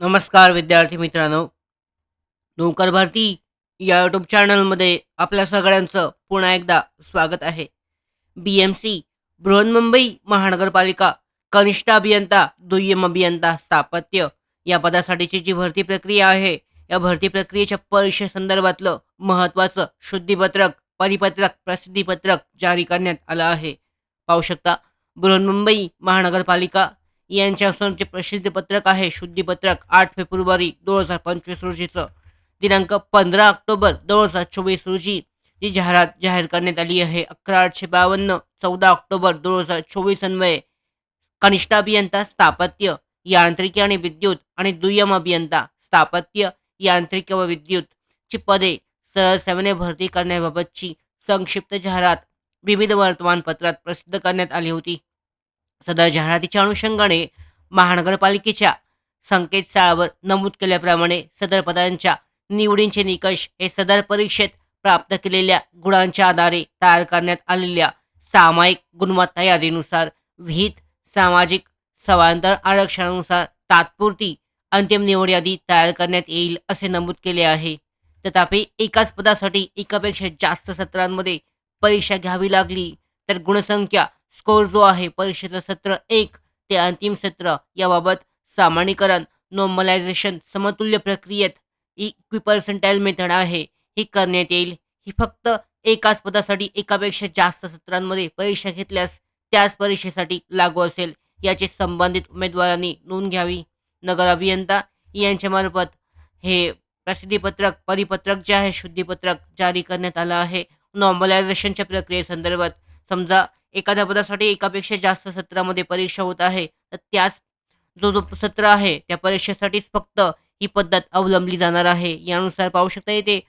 नमस्कार विद्यार्थी मित्रांनो. नोकर भारती या यूट्यूब चॅनलमध्ये आपल्या सगळ्यांचं पुन्हा एकदा स्वागत आहे. बी एम सी बृहन्मुंबई महानगरपालिका कनिष्ठ अभियंता दुय्यम अभियंता स्थापत्य या पदासाठीची जी भरती प्रक्रिया आहे या भरती प्रक्रियेच्या परीक्षेसंदर्भातलं महत्त्वाचं शुद्धीपत्रक परिपत्रक प्रसिद्धीपत्रक जारी करण्यात आलं आहे. पाहू शकता बृहन्मुंबई महानगरपालिका यांच्या स्वरूपचे प्रसिद्ध पत्रक आहे. शुद्धीपत्रक आठ फेब्रुवारी दोन हजार पंचवीस रोजीचं. दिनांक पंधरा ऑक्टोबर दोन हजार चोवीस रोजी जी जाहिरात जाहीर करण्यात आली आहे. अकरा आठशे बावन्न चौदा ऑक्टोबर दोन हजार चोवीस अन्वये. कनिष्ठ अभियंता स्थापत्य यांत्रिकी आणि विद्युत आणि दुय्यम अभियंता स्थापत्य यांत्रिक व विद्युत ची पदे सरळ सेवेने भरती करण्याबाबतची संक्षिप्त जाहिरात विविध वर्तमानपत्रात प्रसिद्ध करण्यात आली होती. सदर जाहिरातीच्या अनुषंगाने महानगरपालिकेच्या संकेतस्थळावर नमूद केल्याप्रमाणे सदर पदांच्या निवडींचे निकष हे सदर परीक्षेत प्राप्त केलेल्या गुणांच्या आधारे तयार करण्यात आलेल्या सामायिक गुणवत्ता यादीनुसार विहित सामाजिक समांतर आरक्षणानुसार तात्पुरती अंतिम निवड यादी तयार करण्यात येईल असे नमूद केले आहे. तथापि एकाच पदासाठी एकापेक्षा जास्त सत्रांमध्ये परीक्षा घ्यावी लागली तर गुणसंख्या स्कोर जो आहे परीक्षेचं सत्र एक ते अंतिम सत्र याबाबत सामान्यीकरण नॉर्मलायझेशन समतुल्य प्रक्रियेत इक्विपर्सेंटाईल मेथड आहे ही करण्यात येईल. ही फक्त एकाच पदासाठी एकापेक्षा जास्त सत्रांमध्ये परीक्षा घेतल्यास त्याच परीक्षेसाठी लागू असेल. याची संबंधित उमेदवारांनी नोंद घ्यावी. नगर अभियंता यांच्यामार्फत हे प्रसिद्धीपत्रक परिपत्रक जे आहे शुद्धीपत्रक जारी करण्यात आलं आहे. नॉर्मलायझेशनच्या प्रक्रियेसंदर्भात समजा एखाद्या पदासाठी एकापेक्षा जास्त सत्रामध्ये परीक्षा होत आहे तर त्याच जो जो सत्र आहे त्या परीक्षेसाठीच फक्त ही पद्धत अवलंबली जाणार आहे. यानुसार पाहू शकता येते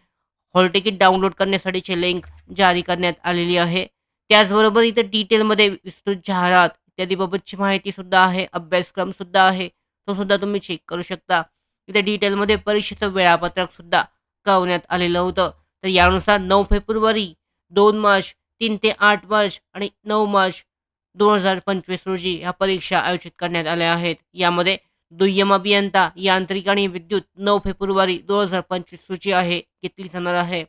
हॉल तिकीट डाउनलोड करण्यासाठीची लिंक जारी करण्यात आलेली आहे. त्याचबरोबर इथं डिटेलमध्ये विस्तृत जाहिरात इत्यादीबाबतची माहिती सुद्धा आहे अभ्यासक्रम सुद्धा आहे. तो सुद्धा तुम्ही चेक करू शकता. इथे डिटेलमध्ये परीक्षेचं वेळापत्रक सुद्धा कळवण्यात आलेलं होतं. तर यानुसार नऊ फेब्रुवारी दोन मार्च तीन ते आठ मार्च आणि नऊ मार्च दोन हजार पंचवीस रोजी ह्या परीक्षा आयोजित करण्यात आल्या आहेत. यामध्ये दुय्यम अभियंता यांत्रिक आणि विद्युत नऊ फेब्रुवारी दोन हजार पंचवीस रोजी आहे घेतली जाणार आहे.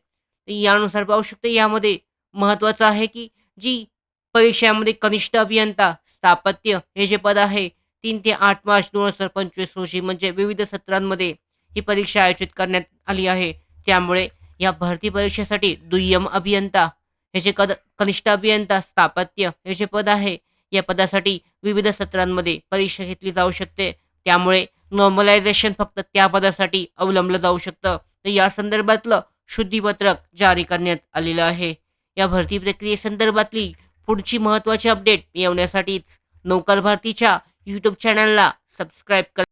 यानुसार पाहू शकतो यामध्ये महत्त्वाचं आहे की जी परीक्षामध्ये कनिष्ठ अभियंता स्थापत्य हे जे पद आहे तीन ते आठ मार्च दोन हजार पंचवीस रोजी म्हणजे विविध सत्रांमध्ये ही परीक्षा आयोजित करण्यात आली आहे. त्यामुळे या भरती परीक्षेसाठी दुय्यम अभियंता हे जे कद कनिष्ठ अभियंता स्थापत्य हे जे पद आहे. या पदासाठी विविध सत्रांमध्ये परीक्षा घेतली जाऊ शकते. त्यामुळे नॉर्मलायझेशन फक्त त्या पदासाठी अवलंबलं जाऊ शकतं. तर या संदर्भातलं शुद्धीपत्रक जारी करण्यात आलेलं आहे. या भरती प्रक्रियेसंदर्भातली पुढची महत्त्वाची अपडेट मिळवण्यासाठीच नौकर भारतीच्या यूट्यूब चॅनलला सबस्क्राईब कर